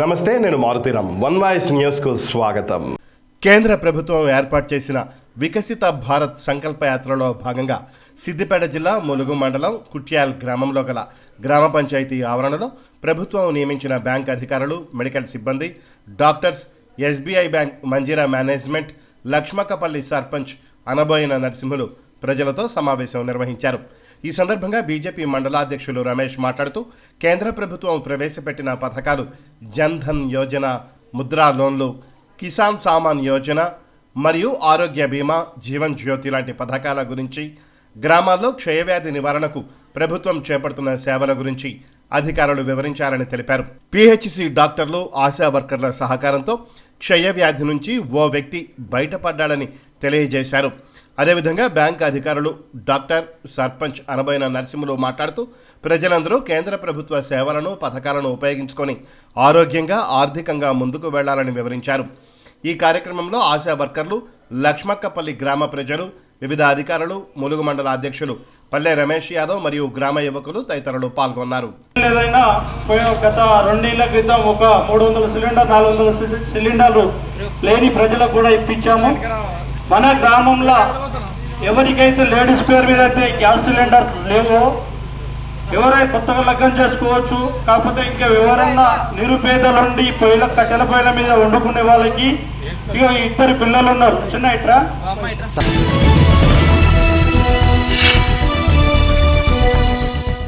నమస్తే నేను Maruthi Ram one voice న్యూస్కు స్వాగతం. కేంద్ర ప్రభుత్వం ఏర్పాటు చేసిన వికసిత భారత్ సంకల్ప యాత్రలో భాగంగా సిద్దిపేట జిల్లా ములుగు మండలం కుట్యాల్ గ్రామంలో గల గ్రామ పంచాయతీ ఆవరణలో ప్రభుత్వం నియమించిన బ్యాంక్ అధికారులు మెడికల్ సిబ్బంది doctors SBI bank Manjira management Lakshmakapalli sarpanch Anaboina Narasimhulu ప్రజలతో సమావేశం నిర్వహించారు. ఈ సందర్భంగా బీజేపీ మండలాధ్యక్షులు రమేష్ మాట్లాడుతూ కేంద్ర ప్రభుత్వం ప్రవేశపెట్టిన పథకాలు జన్ ధన్ యోజన ముద్రా లోన్లు కిసాన్ సామాన్ యోజన మరియు ఆరోగ్య బీమా జీవన్ జ్యోతి లాంటి పథకాల గురించి గ్రామాల్లో క్షయవ్యాధి నివారణకు ప్రభుత్వం చేపడుతున్న సేవల గురించి అధికారులు వివరించారని తెలిపారు. పిహెచ్సి డాక్టర్లు ఆశా వర్కర్ల సహకారంతో క్షయవ్యాధి నుంచి ఓ వ్యక్తి బయటపడ్డాడని తెలియజేశారు. అదేవిధంగా బ్యాంక్ అధికారులు డాక్టర్ సర్పంచ్ అనబోయిన నరసింహులు మాట్లాడుతూ ప్రజలందరూ కేంద్ర ప్రభుత్వ సేవలను పథకాలను ఉపయోగించుకొని ఆరోగ్యంగా ఆర్థికంగా ముందుకు వెళ్ళాలని వివరించారు. ఈ కార్యక్రమంలో ఆశా వర్కర్లు లక్ష్మక్కపల్లి గ్రామ ప్రజలు వివిధ అధికారులు ములుగు మండల అధ్యక్షులు పల్లె రమేష్ యాదవ్ మరియు గ్రామ యువకులు తదితరులు పాల్గొన్నారు. ఏదైనా గత రెండేళ్ళ క్రితం ఒక మూడు వందల సిలిండర్ నాలుగు వందల సిలిండర్లు లేని ప్రజలకు కూడా ఇప్పించాము. మన గ్రామంలో ఎవరికైతే లేడీస్ పేరు మీద అయితే గ్యాస్ సిలిండర్ లేవో ఎవరైతే కొత్తగా లగ్గం చేసుకోవచ్చు కాకపోతే ఇంకా ఎవరన్నా నిరుపేదలుండి పొయ్యిల కట్టెల పొయ్యిల మీద వండుకునే వాళ్ళకి ఇక ఇద్దరు పిల్లలు ఉన్నారు. చిన్న ఇట్రా.